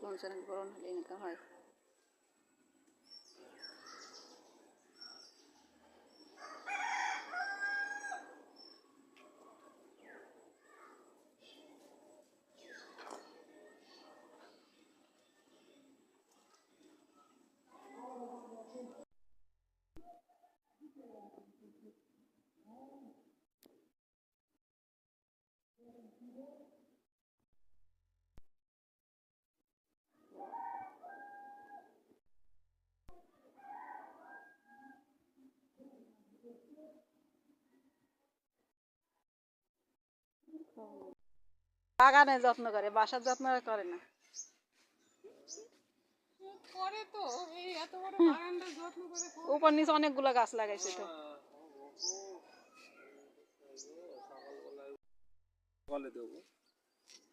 কোন চ্যানেল গরম হলে ইনকাম হয় বাগানের যত্ন করে বাসার যত্ন করে না। করে তো এই এত বড় বাগানটা যত্ন করে উপর নিচে অনেকগুলো গাছ লাগাইছে তো। দেবো।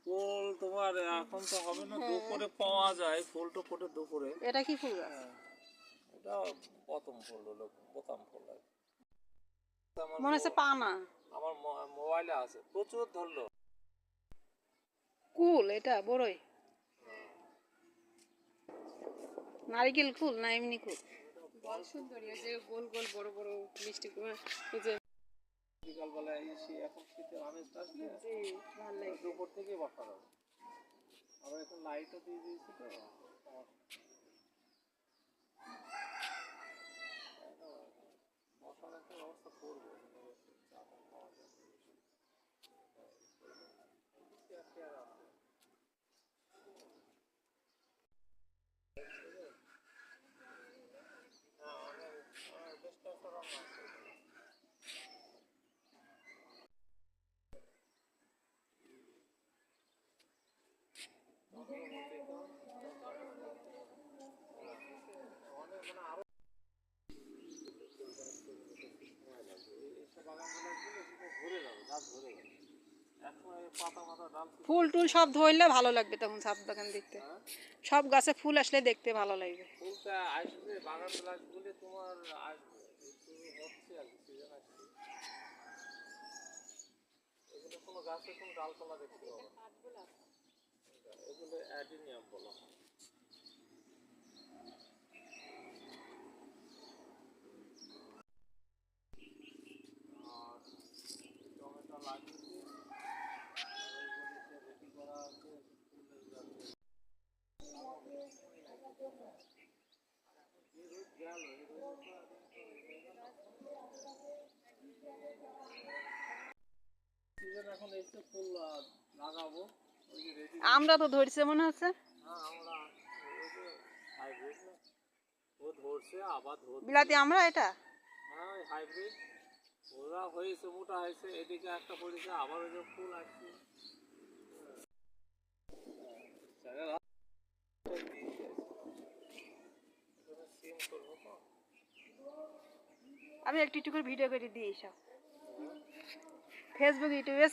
ফুল তোমার এখন তো হবে না দুপুরে পাওয়া যায় ফুলটা ফোটে দুপুরে। এটা কি ফুল গাছ? এটা প্রথম ফুল হলো বোতাম ফুল মনে হচ্ছে পানা। আমার মো- মোবাইলে আছে। প্রচুর ধরলো। কুল এটা বড়ই। নারিকেল কুল না এমনি কুল? বল সুন্দরী ওই যে গোল গোল বড় বড় মিষ্টি কুমড়া ওই যে। বিকালবেলা এসে এখন শীতের আমেজটা আসলে ভালো লাগে। দুপুর থেকে বসা যাবে আবার এখন লাইটও দিয়ে দিয়েছি তো মশার একটা ব্যবস্থা করব ঘুরে যাবে গাছ ঘুরে যাবে এখন এই পাতা মাথা ডাল ফুল টুল সব ধরলে ভালো লাগবে তখন ছাদ বাগান দেখতে। সব গাছে ফুল আসলে দেখতে ভালো লাগবে। ডালপালা দেখতে পাবে। এগুলো অ্যাডিনিয়াম বলা। হয় আর টমেটো এখন এসে ফুল লাগাবো। আমরা তো ধরছে মনে হচ্ছে হ্যাঁ বিলাতি আমরা এটা? হ্যাঁ ওরা হয়েছে মোটা হয়েছে এদিকে একটা পড়েছে আবার ওই ফুল আসছে। আমি একটু একটু করে ভিডিও করে দিই সব ফেসবুক ইউটিউবে